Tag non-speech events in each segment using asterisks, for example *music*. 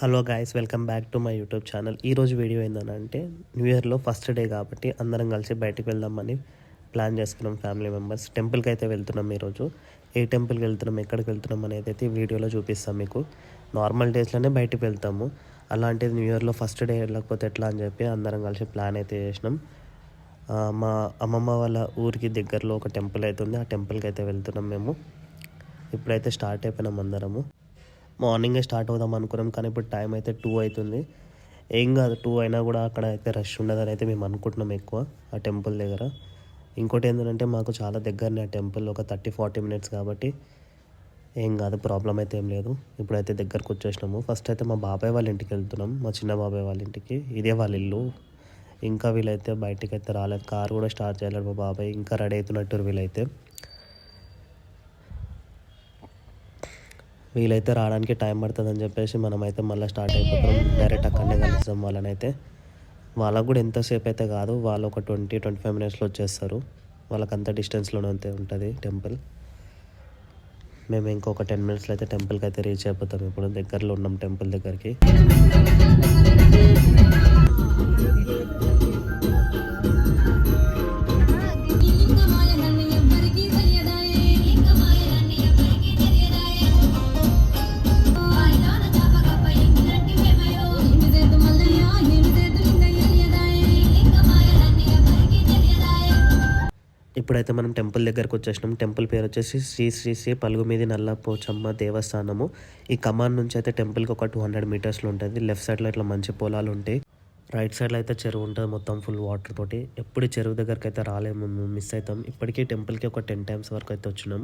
Hello guys welcome back to my YouTube channel ఈరోజు video ఏంటంటే new ఇయర్లో first day కాబట్టి అందరం కలిసి బయటకు వెళ్దామని ప్లాన్ చేసుకున్నాం ఫ్యామిలీ మెంబర్స్ టెంపుల్కి అయితే వెళ్తున్నాం ఈరోజు ఏ టెంపుల్కి వెళ్తున్నాం ఎక్కడికి వెళ్తున్నాం అనేది అయితే ఈ వీడియోలో చూపిస్తాం మీకు. నార్మల్ డేస్లోనే బయటకు వెళ్తాము. అలాంటిది న్యూ ఇయర్లో ఫస్ట్ డే వెళ్ళకపోతే ఎట్లా అని చెప్పి అందరం కలిసి ప్లాన్ అయితే చేసినాం. మా అమ్మమ్మ వాళ్ళ ఊరికి దగ్గరలో ఒక టెంపుల్ అయితే ఉంది. ఆ టెంపుల్కి అయితే వెళ్తున్నాం మేము. ఇప్పుడైతే స్టార్ట్ అయిపోయినాం అందరము. మార్నింగే స్టార్ట్ అవుదాం అనుకున్నాం కానీ ఇప్పుడు టైం అయితే టూ అవుతుంది. ఏం కాదు టూ అయినా కూడా అక్కడ అయితే రష్ ఉండదని అయితే మేము అనుకుంటున్నాం ఎక్కువ ఆ టెంపుల్ దగ్గర. ఇంకోటి ఏంటంటే మాకు చాలా దగ్గరనే ఆ టెంపుల్ ఒక థర్టీ ఫార్టీ మినిట్స్ కాబట్టి ఏం కాదు ప్రాబ్లం అయితే ఏం లేదు. ఇప్పుడైతే దగ్గరకు వచ్చేసినాము. ఫస్ట్ అయితే మా బాబాయ్ వాళ్ళ ఇంటికి వెళ్తున్నాం మా చిన్న బాబాయ్ వాళ్ళ ఇంటికి. ఇదే వాళ్ళ ఇల్లు. ఇంకా వీళ్ళైతే బయటికి అయితే రాలేదు. కార్ కూడా స్టార్ట్ చేయలేదు మా బాబాయ్. ఇంకా రెడీ అవుతున్నట్టు వీళ్ళైతే. వీలైతే రావడానికి టైం పడుతుందని చెప్పేసి మనమైతే మళ్ళీ స్టార్ట్ అయిపోతాం డైరెక్ట్ అక్కడనే కలుస్తాం వాళ్ళనైతే. వాళ్ళకు కూడా ఎంతసేపు అయితే కాదు. వాళ్ళు ఒక ట్వంటీ ట్వంటీ ఫైవ్ మినిట్స్లో వచ్చేస్తారు. వాళ్ళకి అంత డిస్టెన్స్లోనే అంతే ఉంటుంది టెంపుల్. మేము ఇంకొక టెన్ మినిట్స్లో అయితే టెంపుల్కి అయితే రీచ్ అయిపోతాం. ఇప్పుడు దగ్గరలో ఉన్నాం టెంపుల్ దగ్గరికి. ఇప్పుడైతే మనం టెంపుల్ దగ్గరకు వచ్చేసినాం. టెంపుల్ పేరు వచ్చేసి శ్రీ శ్రీ శ్రీ పలుగుమీది నల్ల పోచమ్మ దేవస్థానము. ఈ కమాన్ నుంచి అయితే టెంపుల్కి ఒక టూ హండ్రెడ్ మీటర్స్లో ఉంటుంది. లెఫ్ట్ సైడ్లో ఇట్లా మంచి పొలాలు ఉంటాయి. రైట్ సైడ్లో అయితే చెరువు ఉంటుంది మొత్తం ఫుల్ వాటర్ తోటి. ఎప్పుడు చెరువు దగ్గరికి అయితే రాలేము మిస్ అవుతాం. ఇప్పటికీ టెంపుల్కి ఒక టెన్ టైమ్స్ వరకు అయితే వచ్చినాం.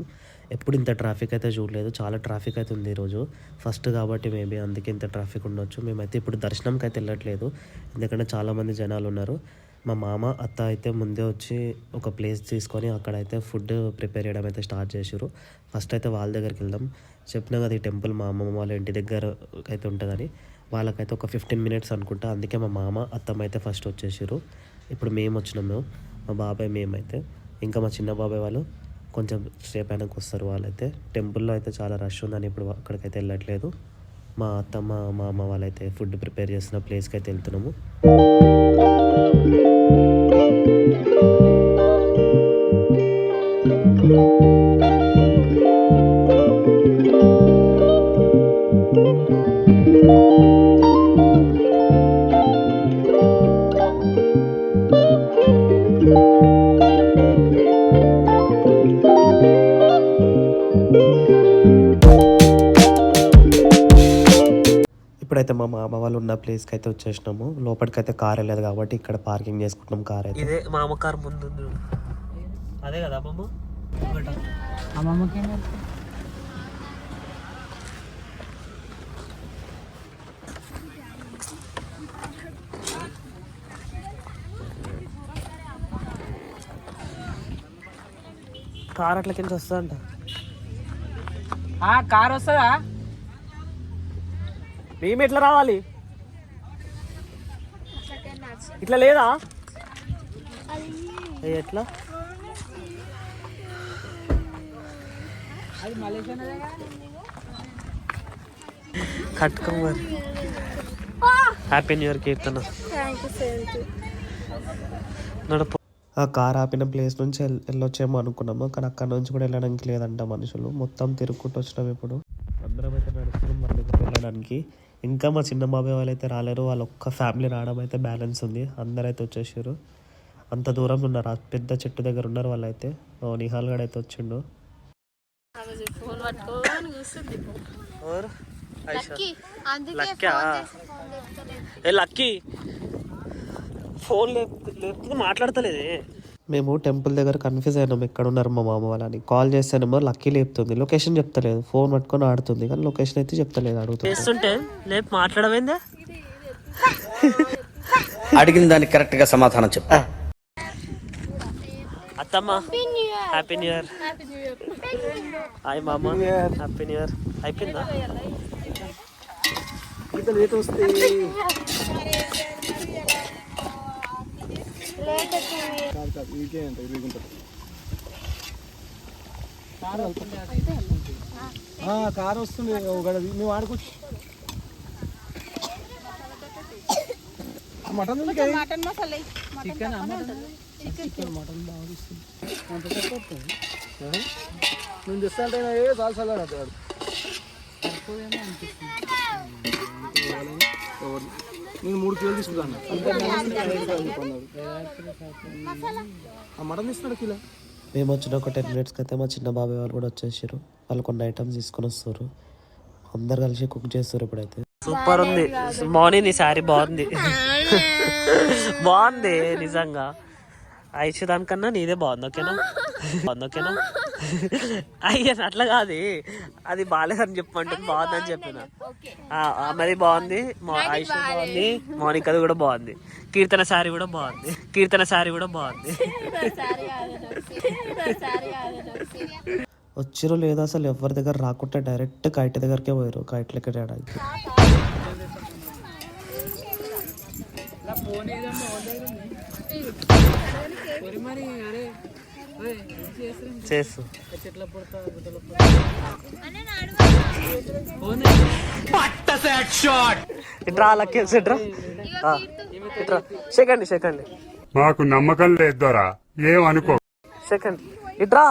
ఎప్పుడు ఇంత ట్రాఫిక్ అయితే చూడలేదు. చాలా ట్రాఫిక్ అయితే ఉంది ఈరోజు. ఫస్ట్ కాబట్టి మేబీ అందుకే ఇంత ట్రాఫిక్ ఉండొచ్చు. మేమైతే ఇప్పుడు దర్శనంకి అయితే వెళ్ళట్లేదు. ఎందుకంటే చాలామంది జనాలు ఉన్నారు. మా మామ అత్త అయితే ముందే వచ్చి ఒక ప్లేస్ తీసుకొని అక్కడైతే ఫుడ్ ప్రిపేర్ చేయడం అయితే స్టార్ట్ చేసారు ఫస్ట్ అయితే వాళ్ళ దగ్గరికి వెళ్దాం. చెప్పినా కదా ఈ టెంపుల్ మా అమ్మమ్మ వాళ్ళ ఇంటి దగ్గర అయితే ఉంటుందని. వాళ్ళకైతే ఒక ఫిఫ్టీన్ మినిట్స్ అనుకుంటా. అందుకే మా మామ అత్తమ్మ అయితే ఫస్ట్ వచ్చేసారు ఇప్పుడు మేము వచ్చినాము మా బాబాయ్ మేమైతే. ఇంకా మా చిన్న బాబాయ్ వాళ్ళు కొంచెం సేపు అయినాక వస్తారు వాళ్ళైతే టెంపుల్లో అయితే చాలా రష్ ఉందని ఇప్పుడు అక్కడికైతే వెళ్ళట్లేదు. మా అత్తమ్మ మా అమ్మ వాళ్ళైతే ఫుడ్ ప్రిపేర్ చేసిన ప్లేస్కి అయితే వెళ్తున్నాము. ఇప్పుడైతే మా మామ వాళ్ళు ఉన్న ప్లేస్కి అయితే వచ్చేసినాము. లోపలికి అయితే కార్ వెళ్ళలేదు కాబట్టి ఇక్కడ పార్కింగ్ చేసుకుంటున్నాం కార్ అయితే. ఇదే మామ కార్ ముందు అదే కదా అమ్మమ్మ? అమ్మమ్మకి కార్ అట్లా కింద వస్తుందంట. కార్ వస్తుందా? మేము ఎట్లా రావాలి? ఇట్లా లేదా? ఎట్లా? అది మలేషియా కట్టుకో మరి. Happy new year Keerthana. నడుపు. ఆ కార్ ఆపిన ప్లేస్ నుంచి వెళ్- వెళ్ళొచ్చేమో అనుకున్నాము కానీ అక్కడ నుంచి కూడా వెళ్ళడానికి లేదంట మనుషులు. మొత్తం తిరుక్కుంటూ వచ్చినాం ఇప్పుడు. అందరం అయితే నడుస్తున్నాం మన దగ్గర వెళ్ళడానికి. ఇంకా మా చిన్న బాబాయ్ వాళ్ళు అయితే రాలేరు వాళ్ళ ఒక్క ఫ్యామిలీ రావడం అయితే బ్యాలెన్స్ ఉంది. అందరూ అయితే వచ్చేసారు అంత దూరం ఉన్నారు ఆ పెద్ద చెట్టు దగ్గర ఉన్నారు వాళ్ళైతే. ఓ నిహాల్ గడ్ అయితే వచ్చిండు. లక్కీ ఏ లక్కీ. ఫోన్ లేకపోతే మాట్లాడతలేదే. మేము టెంపుల్ దగ్గర కన్ఫ్యూజ్ అయినాం ఎక్కడ ఉన్నారు మా మామ వాళ్ళని కాల్ చేస్తేనేమో లక్కీ లేపుతుంది. లొకేషన్ చెప్తలేదు. ఫోన్ పట్టుకొని ఆడుతుంది కానీ లొకేషన్ అయితే చెప్తలేదు అడుగుతుంది చేస్తుంటే లేపు మాట్లాడమైందే అడిగిన దానికి కరెక్ట్గా సమాధానం చెప్పు. అత్తమ్మ హ్యాపీ న్యూ ఇయర్ హాయ్ మామ. హ్యాపీ న్యూ ఇయర్ అయిపోయిందా? ఇదే అంట కారు వస్తుంది. ఒకటి నువ్వు ఆడుకోవచ్చు. Mutton mutton masala. Chicken chicken mutton? బాగుంది నేను తెస్తా అంటే ఏ చాలా చాలా అనిపిస్తుంది. నేను మూడు కిలోలు తీసుకుంటాను. ఆ మటన్ ఇస్తున్నాడు కిలో. మేము వచ్చిన ఒక టెన్ మినిట్స్కి అయితే మా చిన్న బాబాయ్ వాళ్ళు కూడా వచ్చేసారు వాళ్ళు కొన్ని ఐటమ్స్ తీసుకొని వస్తారు. అందరు కలిసి కుక్ చేస్తారు ఇప్పుడైతే. సూపర్ ఉంది. మార్నింగ్ నీ శారీ బాగుంది. *laughs* బాగుంది నిజంగా. ఐషు దానికన్నా నీదే బాగుంది ఓకేనా? బాగుంది ఓకేనా? అయ్యా అట్లా కాదు. అది బాగాలేదని చెప్పమంటే బాగుందని చెప్పిన. ఆ, ఆమెది బాగుంది. మా ఐషు బాగుంది మౌనికది కూడా బాగుంది. కీర్తన శారీ కూడా బాగుంది. కీర్తన శారీ కూడా బాగుంది. వచ్చిరో లేదో అసలు ఎవరి దగ్గర రాకుండా డైరెక్ట్ కైట్ దగ్గరకే పోయారు కైట్ లెక్క చేయడానికి. ఫోన్ చేసు. ఇట్రా లక్కి ఇట్రా. ఇట్రా. సెకండ్ సెకండ్ మాకు నమ్మకం లేదు దొరా. ఏమనుకో సెకండ్ ఇట్రా.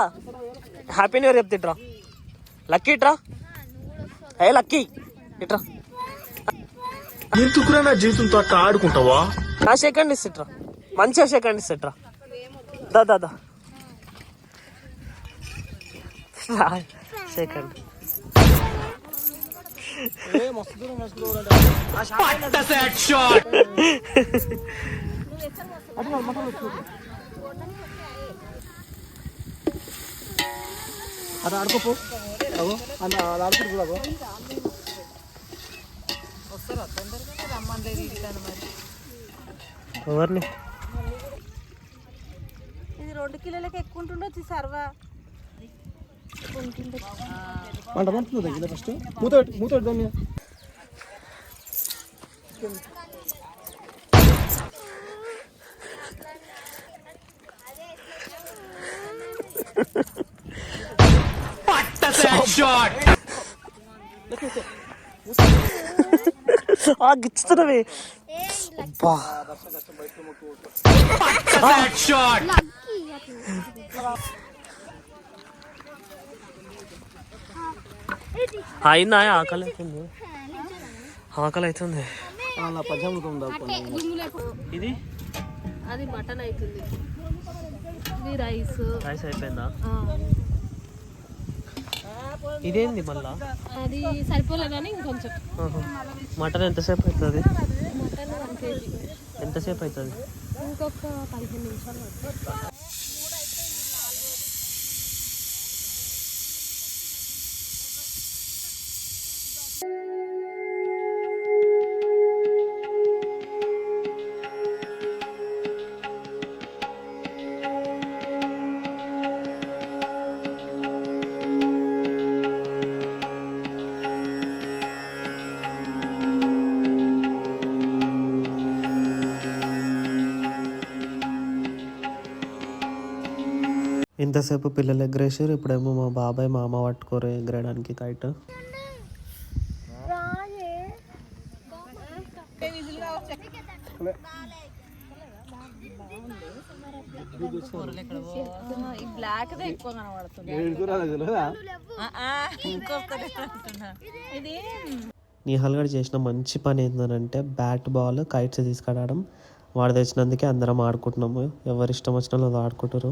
హ్యాపీ న్యూ ఇయర్ చెప్తే ఇట్రా. లక్కీ ఇట్రా. ఏ లక్కీ ఇట్రా. ఎందుకురా నా జీవితంతో అట్లా ఆడుకుంటావా? నా సెకండ్ ఇస్ ఇట్రా. మంచిగా సెకండ్ ఇస్ ఇట్రా దా దా దా. సెకండ్. అటు ఆడుకోపో. అగో ఆడుకుంటు మరి. ఎవరిని? రెండు కిలోలకి ఎక్కువ ఉంటుండొచ్చు సర్వా మంట మంటుంది తగ్గిన ఫస్ట్ మూత పెట్టు మూత పెట్టు దాని మీద. ఆ గిచ్చుతున్నవి అబ్బా అయిందా ఆకలి అవుతుంది ఆకలి అవుతుంది ఇది? అది మటన్ అవుతుంది ఇది రైస్. రైస్ అయిపోయిందా? ఇదేంది మళ్ళా? అది సరిపోలే కానీ ఇంకొంచెం. మటన్ ఎంతసేపు అవుతుంది ఎంతసేపు అవుతుంది ఇంకొక పదిహేను నిమిషాలు ఇంతసేపు పిల్లలు ఎగరేసారు ఇప్పుడేమో మా బాబాయ్ మా అమ్మ పట్టుకోరు ఎగరేయడానికి కైట్ ఈ నిహాల్ గారు చేసిన మంచి పని ఏంటంటే బ్యాట్ బాల్ కైట్స్ తీసుకురావడం. వాడు తెచ్చినందుకే అందరం ఆడుకుంటున్నాము. ఎవరు ఇష్టం వచ్చిన వాళ్ళు ఆడుకుంటారు.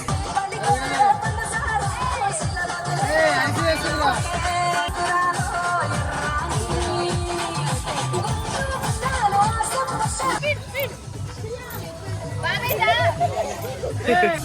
Yes.